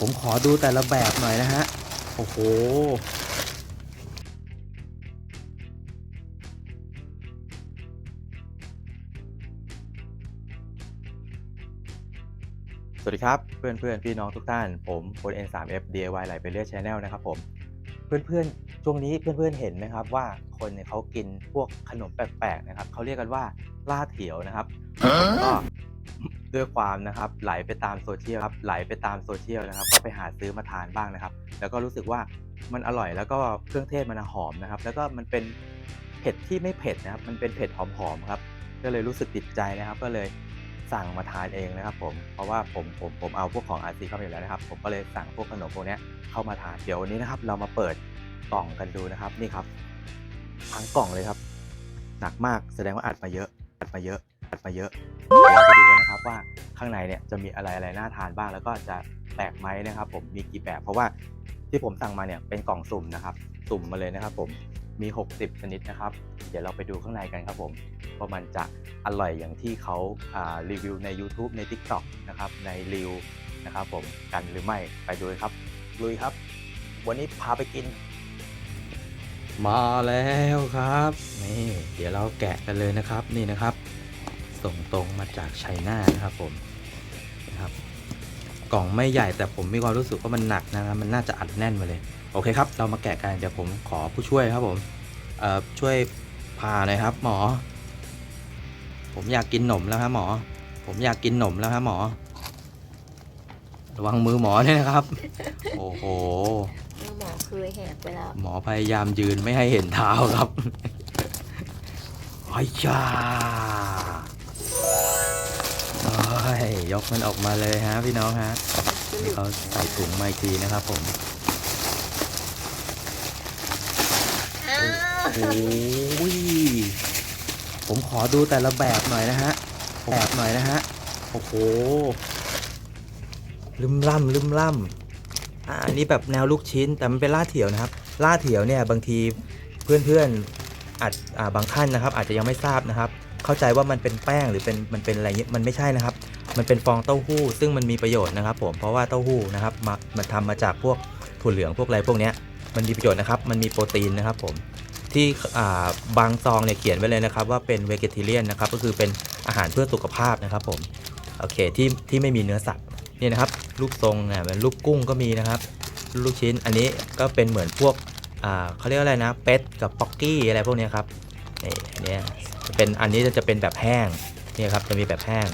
ผมขอดูแต่ละแบบหน่อยนะฮะ โอ้โห สวัสดีครับ เพื่อนเพื่อนๆพี่น้องทุกท่าน ผมพล N3F DIY ไหลไปเรื่อย Channel นะครับผม เพื่อนเพื่อนๆช่วงนี้เพื่อนเพื่อนๆเห็นไหมครับว่าคนเนี่ยเขากินพวกขนมแปลกๆนะครับเขาเรียกกันว่าล่าเถียวนะครับผมก็ ด้วยความนะครับไหลไปตามโซเชียลครับไหลไปตามโซเชียลนะครับ ก็ไปหาซื้อมาทานบ้างนะครับ แล้วก็รู้สึกว่ามันอร่อยแล้วก็เครื่องเทศมันหอมนะครับ แล้วก็มันเป็นเผ็ดที่ไม่เผ็ดนะครับ มันเป็นเผ็ดหอมๆครับก็เลยรู้สึกติดใจนะครับ ก็เลยสั่งมาทานเองนะครับ ผมเพราะว่าผมผมผมเอาพวกของอาซีเข้ามาอยู่แล้วนะครับ ผมก็เลยสั่งพวกขนมพวกนี้เข้ามาทานเดี๋ยววันนี้นะครับ เรามาเปิดกล่องกันดูนะครับนี่ครับทั้งกล่องเลยครับหนักมากแสดงว่าอัดมาเยอะอัดมาเยอะอัดมาเยอะ นะครับว่าข้างในเนี่ยจะมีอะไรอะไรน่าทานบ้าง แล้วก็จะแปลกไหมนะครับ ผมมีกี่แบบเพราะว่าที่ผมสั่งมาเนี่ยเป็นกล่องสุ่มนะครับ สุ่มมาเลยนะครับ ผมมี 60 ชนิดนะครับ เดี๋ยวเราไปดูข้างในกันครับผมว่ามันจะอร่อยอย่างที่เขาารีวิวใน YouTube ใน TikTok นะครับในรีวนะครับ ผมกันหรือไม่ไปดูเลยครับลุยครับ วันนี้พาไปกิน มาแล้วครับนี่เดี๋ยวเราแกะกันเลยนะครับนี่นะครับ ส่งตรงมาจากไชน่านะครับผมนะครับกล่องไม่ใหญ่แต่ผมมีความรู้สึกว่ามันหนักนะครับมันน่าจะอัดแน่นมาเลยโอเคครับ เรามาแกะกันเดี๋ยวผมขอผู้ช่วยครับผมเอ่อช่วยพาหน่อยครับ หมอ ผมอยากกินหนมแล้วครับหมอ ผมอยากกินหนมแล้วครับหมอระวังมือหมอด้วยนะครับ โอ้โหมือหมอคือแหกไปแล้ว หมอพยายามยืนไม่ให้เห็นเท้าครับอ้ยชาโอ้ ยยกมันออกมาเลยฮะพี่น้องฮะนี่เขาใส่ถุงมาอีกทีนะครับผมโอ้ยผมขอดูแต่ละแบบหน่อยนะฮะแบบหน่อยนะฮะโอ้โหลืมล่ำลืมล่ำอ่าอันนี้แบบแนวลูกชิ้นแต่มันเป็นล่าเถียวนะครับล่าเถียวเนี่ยบางทีเพื่อนๆอาจอ่าบางท่านนะครับ อาจจะยังไม่ทราบนะครับ เข้าใจว่ามันเป็นแป้งหรือเป็นมันเป็นอะไรเงี้ยมันไม่ใช่นะครับ มันเป็นฟองเต้าหู้ ซึ่งมันมีประโยชน์นะครับ ผมเพราะว่าเต้าหู้นะครับมามันทำมาจากพวกถั่วเหลืองพวกอะไรพวกเนี้ยมันมีประโยชน์นะครับ มันมีโปรตีนนะครับ ผมที่บางซองเนี่ยเขียนไว้เลยนะครับ ว่าเป็นเวกเทเรียนนะครับก็คือเป็นอาหารเพื่อสุขภาพนะครับ ผมโอเคที่ที่ไม่มีเนื้อสัตว์นี่นะครับรูปทรงเนี่ยเป็นรูปกุ้งก็มีนะครับ ลูกชิ้นอันนี้ก็เป็นเหมือนพวกเขาเรียกว่าอะไรนะเป็ดกับป๊อกกี้อะไรพวกนี้ครับนี่อันเนี้ย จะเป็นอันนี้จะเป็นแบบแห้งนี่ครับจะมีแบบแห้ง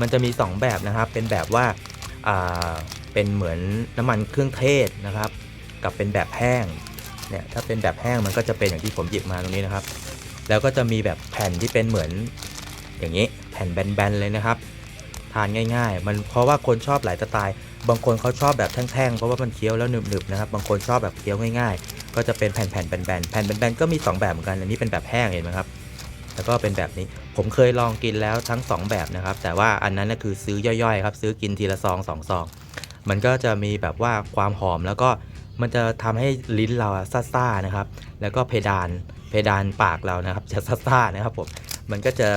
มันจะมี 2 แบบนะครับ เป็นแบบว่าอ่าเป็นเหมือนน้ำมันเครื่องเทศนะครับ กับเป็นแบบแห้งเนี่ยถ้าเป็นแบบแห้งมันก็จะเป็นอย่างที่ผมหยิบมาตรงนี้นะครับ แล้วก็จะมีแบบแผ่นที่เป็นเหมือนอย่างนี้แผ่นแบนๆเลยนะครับ ทานง่าย ๆ มันเพราะว่าคนชอบหลายสไตล์ บางคนเขาชอบแบบแท่งๆเพราะว่ามันเคี้ยวแล้วหนึบๆนะครับ บางคนชอบแบบเคี้ยวง่าย ๆ ก็จะเป็นแผ่นๆแบนๆแผ่นแบนๆก็มี 2 แบบเหมือนกันอันนี้เป็นแบบแห้งเห็นไหมครับ แล้วก็เป็นแบบนี้ ผมเคยลองกินแล้วทั้ง 2 แบบนะครับ แต่ว่าอันนั้นนะคือซื้อย่อยๆครับ ซื้อกินทีละซองสองซอง มันก็จะมีแบบว่าความหอมแล้วก็มันจะทำให้ลิ้นเราอะซ่าๆนะครับ แล้วก็เพดานเพดานปากเรานะครับ จะซ่าๆนะครับผม มันก็จะ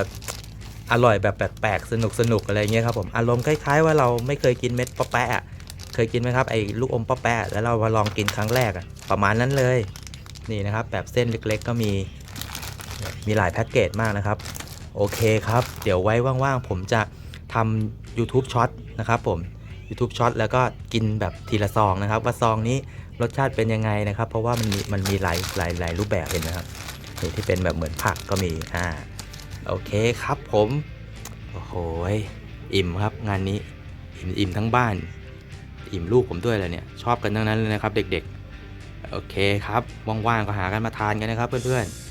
อร่อยแบบแปลกๆ สนุกๆอะไรเงี้ยครับผม อารมณ์คล้ายๆว่าเราไม่เคยกินเม็ดป๊อปแปะ เคยกินไหมครับไอ้ลูกอมป๊อปแปะ แล้วเรามาลองกินครั้งแรกอะประมาณนั้นเลย นี่นะครับแบบเส้นเล็กๆ ก็มี มีหลายแพ็กเกจมากนะครับ โอเคครับ เดี๋ยวไว้ว่างๆ ผมจะทำ YouTube Short นะครับผม YouTube Short แล้วก็กินแบบทีละซองนะครับ ว่าซองนี้รสชาติเป็นยังไงนะครับ เพราะว่ามันมีมันมีหลายหลายหลายรูปแบบเห็นไหมครับนี่ที่เป็นแบบเหมือนผักก็มีอ่าโอเคครับผม โอ้โหอิ่มครับงานนี้อิ่มอิ่มทั้งบ้าน อิ่มลูกผมด้วยเลยเนี่ย ชอบกันทั้งนั้นเลยนะครับ เด็กๆ โอเคครับว่างๆก็หากันมาทานกันนะครับเพื่อนๆ